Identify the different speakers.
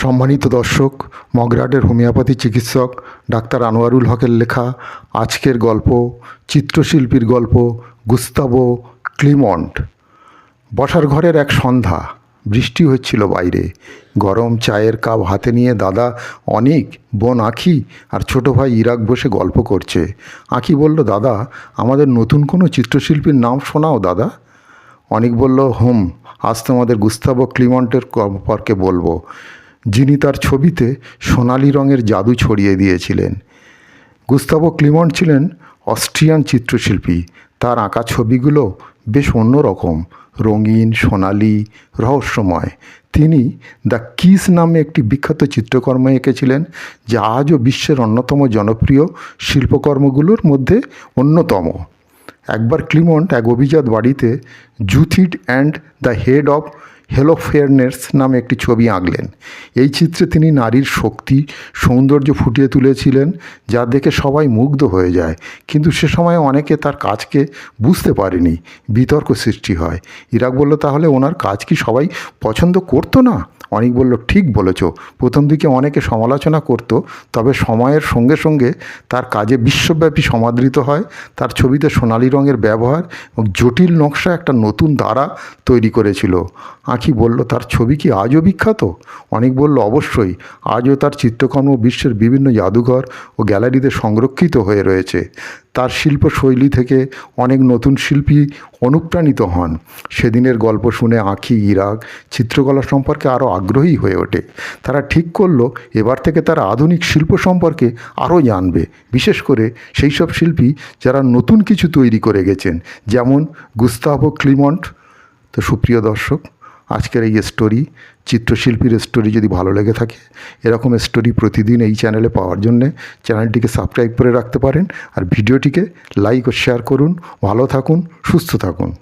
Speaker 1: সম্মানিত দর্শক মগরাটের হোমিওপ্যাথি চিকিৎসক ডাক্তার আনোয়ারুল হকের লেখা আজকের গল্প, চিত্রশিল্পীর গল্প গুস্তাবো ক্লিমন্ট। বসার ঘরের এক সন্ধ্যা, বৃষ্টি হচ্ছিল বাইরে। গরম চায়ের কাপ হাতে নিয়ে দাদা, অনেক, বোন আঁখি আর ছোট ভাই ইরাক বসে গল্প করছে। আখি বলল, দাদা, আমাদের নতুন কোনো চিত্রশিল্পীর নাম শোনাও দাদা? অনেক বলল, হোম, আজ তোমাদের গুস্তাবো ক্লিমন্টের সম্পর্কে বলব। যিনি তার ছবিতে সোনালি রঙের জাদু ছড়িয়ে দিয়েছিলেন। গুস্তাবো ক্লিমন্ট ছিলেন অস্ট্রিয়ান চিত্রশিল্পী। তার আঁকা ছবিগুলো বেশ অন্যরকম, রঙিন, সোনালি, রহস্যময়। তিনি দ্য কিস নামে একটি বিখ্যাত চিত্রকর্ম এঁকেছিলেন, যা আজও বিশ্বের অন্যতম জনপ্রিয় শিল্পকর্মগুলোর মধ্যে অন্যতম। একবার ক্লিমন্ট এক অভিজাত বাড়িতে Judith and the head of Holofernes নামে একটি ছবি আঁকলেন। এই চিত্রে তিনি নারীর শক্তি, সৌন্দর্য ফুটিয়ে তুলেছিলেন, যা দেখে সবাই মুগ্ধ হয়ে যায়। কিন্তু সে সময় অনেকে তার কাজকে বুঝতে পারেনি, বিতর্ক সৃষ্টি হয়। ইরাক বলল, তাহলে ওনার কাজ কি সবাই পছন্দ করতো না? অনেক বলল, ঠিক বলেছ। প্রথম দিকে অনেকে সমালোচনা করত, তবে সময়ের সঙ্গে সঙ্গে তার কাজে বিশ্বব্যাপী সমাদৃত হয়। তার ছবিতে সোনালি রঙের ব্যবহার এবং জটিল নকশা একটা নতুন ধারা তৈরি করেছিল। আঁখি বলল, তার ছবি কি আজও বিখ্যাত? অনেক বলল, অবশ্যই। আজও তার চিত্রকর্ম বিশ্বের বিভিন্ন জাদুঘর ও গ্যালারিতে সংরক্ষিত হয়ে রয়েছে। তার শিল্পশৈলী থেকে অনেক নতুন শিল্পী অনুপ্রাণিত হন। সেদিনের গল্প শুনে আঁখি ইরাক চিত্রকলা সম্পর্কে আরও আগ্রহী হয়ে ওঠে। তারা ঠিক করল, এবার থেকে তারা আধুনিক শিল্প সম্পর্কে আরও জানবে। বিশেষ করে সেই সব শিল্পী যারা নতুন কিছু তৈরি করে গেছেন, যেমন গুস্তাভ ক্লিমন্ট। তো সুপ্রিয় দর্শক আজকের এই স্টোরি চিত্রশিল্পীর স্টোরি যদি ভালো লেগে থাকে, এরকম স্টোরি প্রতিদিন এই চ্যানেলে পাওয়ার জন্যে চ্যানেলটিকে সাবস্ক্রাইব করে রাখতে পারেন, আর ভিডিওটিকে লাইক ও শেয়ার করুন। ভালো থাকুন, সুস্থ থাকুন।